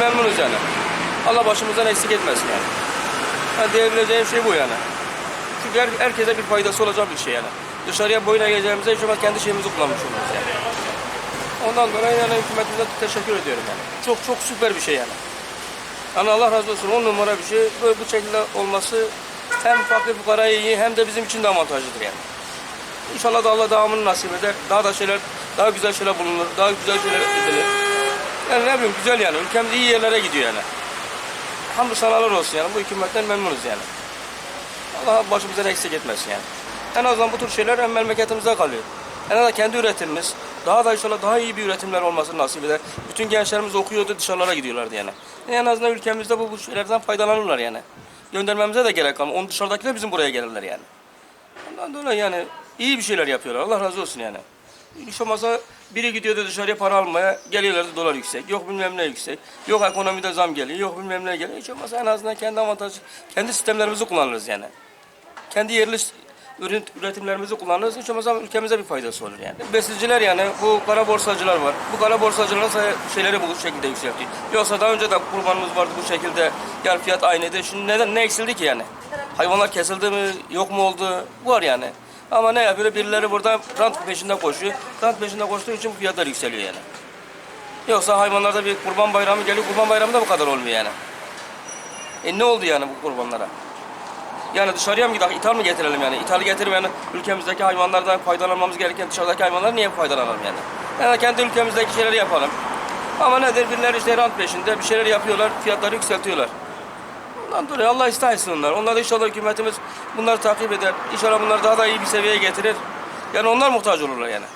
memnunuz yani. Allah başımızdan eksik etmesin yani. yani diyebileceğim şey bu yani. Çünkü her, herkese bir faydası olacak bir şey yani. Dışarıya boyun eğeceğimize hiç olmaz kendi şeyimizi kullanmış oluruz yani. Ondan dolayı yani hükümetimize teşekkür ediyorum yani. Çok çok süper bir şey yani. Yani Allah razı olsun on numara bir şey. Böyle bu şekilde olması hem fakir fukaraya iyi hem de bizim için de avantajlıdır yani. İnşallah da Allah devamını nasip eder. Daha da şeyler, daha güzel şeyler bulunur. Daha güzel şeyler edilir. Yani ne bileyim güzel yani. Ülkemiz iyi yerlere gidiyor yani. Hamdü sanalar olsun yani. Bu hükümetten memnunuz yani. Allah başımızdan eksik etmesin yani. En azından bu tür şeyler hem memleketimizde kalıyor. En azından kendi üretimimiz. Daha da inşallah daha iyi bir üretimler olmasını nasip eder. Bütün gençlerimiz okuyordu dışarılara gidiyorlardı yani. En azından ülkemizde bu, bu şeylerden faydalanırlar yani. Göndermemize de gerek kalmıyor. Onun dışarıdakiler bizim buraya gelirler yani. Ondan dolayı yani iyi bir şeyler yapıyorlar. Allah razı olsun yani. Hiç olmazsa biri gidiyordu dışarıya para almaya, geliyorlardı dolar yüksek. Yok bilmem ne yüksek. Yok ekonomide zam geliyor, yok bilmem ne geliyor. Hiç olmazsa en azından kendi avantajı, kendi sistemlerimizi kullanırız yani. Kendi yerli ürün, üretimlerimizi kullanırız. Hiç olmazsa ülkemize bir faydası olur yani. Besiciler yani bu kara borsacılar var. Bu kara borsacılar say- şeyleri bu şekilde yükseltiyor. Yoksa daha önce de kurbanımız vardı bu şekilde. Yani fiyat aynıydı. Şimdi neden ne eksildi ki yani? Hayvanlar kesildi mi? Yok mu oldu? Var yani. Ama ne yapıyor? Birileri burada rant peşinde koşuyor. Rant peşinde koştuğu için fiyatlar yükseliyor yani. Yoksa hayvanlarda bir kurban bayramı geliyor. Kurban bayramı da bu kadar olmuyor yani. E ne oldu yani bu kurbanlara? Yani dışarıya mı gidelim, ithal mı getirelim yani? İthal getirip yani ülkemizdeki hayvanlardan faydalanmamız gereken dışarıdaki hayvanlar niye faydalanalım yani? Yani kendi ülkemizdeki şeyleri yapalım. Ama nedir? Birileri işte rant peşinde bir şeyler yapıyorlar, fiyatları yükseltiyorlar. Ondan dolayı Allah ıslah etsin onlar. Onlar da inşallah hükümetimiz bunları takip eder. İnşallah bunları daha da iyi bir seviyeye getirir. Yani onlar muhtaç olurlar yani.